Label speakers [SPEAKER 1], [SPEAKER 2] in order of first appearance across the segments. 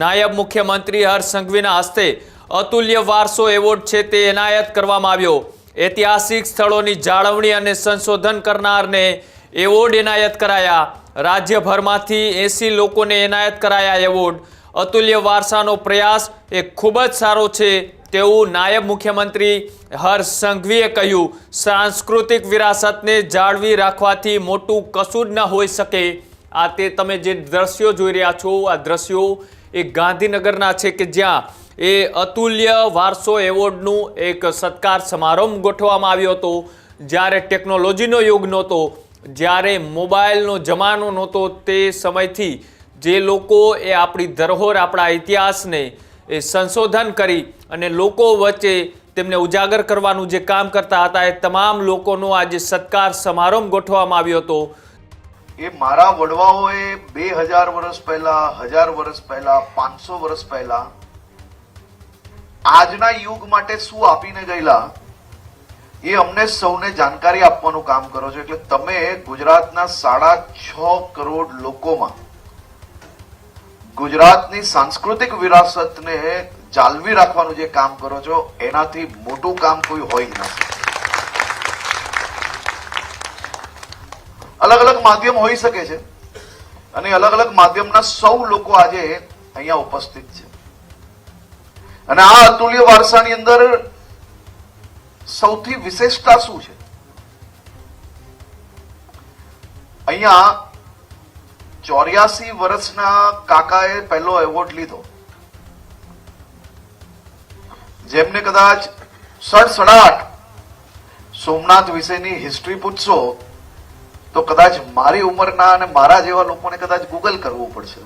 [SPEAKER 1] નાયબ મુખ્યમંત્રી હર્ષ સંઘવીના હસ્તે અતુલ્ય વારસો એવોર્ડ છે તે એનાયત કરવામાં આવ્યો. ઐતિહાસિક સ્થળોની જાળવણી અને સંશોધન કરનારને એવોર્ડ એનાયત કરાયા. રાજ્યભરમાંથી એસી લોકોને એનાયત કરાયા એવોર્ડ. અતુલ્ય વારસાનો પ્રયાસ એ ખૂબ જ સારો છે તેવું નાયબ મુખ્યમંત્રી હર્ષ સંઘવીએ કહ્યું. સાંસ્કૃતિક વિરાસતને જાળવી રાખવાથી મોટું કશું જ ન હોઈ શકે. આ તે તમે જે દ્રશ્યો જોઈ રહ્યા છો, આ દ્રશ્યો એ ગાંધીનગરના છે કે જ્યાં એ અતુલ્ય વારસો એવોર્ડનું એક સત્કાર સમારંભ ગોઠવવામાં આવ્યો હતો. જ્યારે ટેકનોલોજીનો યુગ નહોતો, જ્યારે મોબાઈલનો જમાનો નહોતો, તે સમયથી જે લોકો એ આપણી ધરોહર, આપણા ઇતિહાસને એ સંશોધન કરી અને લોકો વચ્ચે તેમને ઉજાગર કરવાનું જે કામ કરતા હતા, એ તમામ લોકોનો આજે સત્કાર સમારંભ ગોઠવવામાં આવ્યો હતો.
[SPEAKER 2] એ મારા વડવાઓએ બે હજાર વર્ષ પહેલા, હજાર વર્ષ પહેલા, પાંચસો વર્ષ પહેલા આજના યુગ માટે શું આપીને ગયેલા એ અમને સૌને જાણકારી આપવાનું કામ કરો છો. એટલે તમે ગુજરાતના સાડા છ કરોડ લોકોમાં ગુજરાતની સાંસ્કૃતિક વિરાસતને જાળવી રાખવાનું જે કામ કરો છો, એનાથી મોટું કામ કોઈ હોય જ નથી. અલગ અલગ માધ્યમ હોઈ શકે છે. અને અલગ અલગ માધ્યમના સૌ લોકો આજે અહીંયા ઉપસ્થિત છે. અને આ અતુલ્ય વારસાની અંદર સૌથી વિશેષતા શું છે? અહીંયા ચોર્યાસી વર્ષના કાકાએ પહેલો એવોર્ડ લીધો. જેમને કદાચ સડસડાટ સોમનાથ વિશેની હિસ્ટ્રી પૂછશો તો કદાચ મારી ઉંમરના અને મારા જેવા લોકોને કદાચ ગૂગલ કરવું પડશે.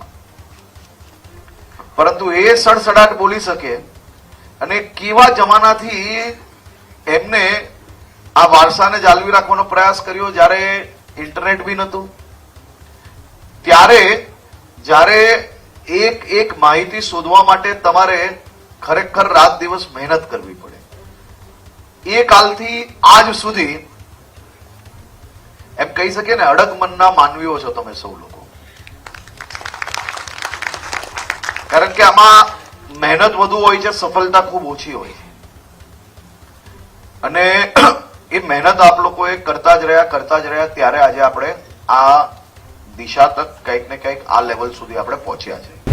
[SPEAKER 2] પરંતુ એ સડસડાટ બોલી શકે અને કેવા જમાનાથી એમને આ વારસાને જાળવી રાખવાનો પ્રયાસ કર્યો જ્યારે ઇન્ટરનેટ બી નહોતું. ત્યારે જ્યારે એક એક માહિતી શોધવા માટે તમારે ખરેખર રાત દિવસ મહેનત કરવી પડે. એ કાલથી આજ સુધી કહી શકીએ ને, અડગ મનના માનવીઓ છો તમે સૌ લોકો. કારણ કે આમાં મહેનત વધુ હોય છે, સફળતા ખૂબ ઓછી હોય છે. અને એ મહેનત આપ લોકોએ કરતા જ રહ્યા, કરતા જ રહ્યા, ત્યારે આજે આપણે આ દિશા તક કંઈક ને કંઈક આ લેવલ સુધી આપણે પહોંચ્યા છે.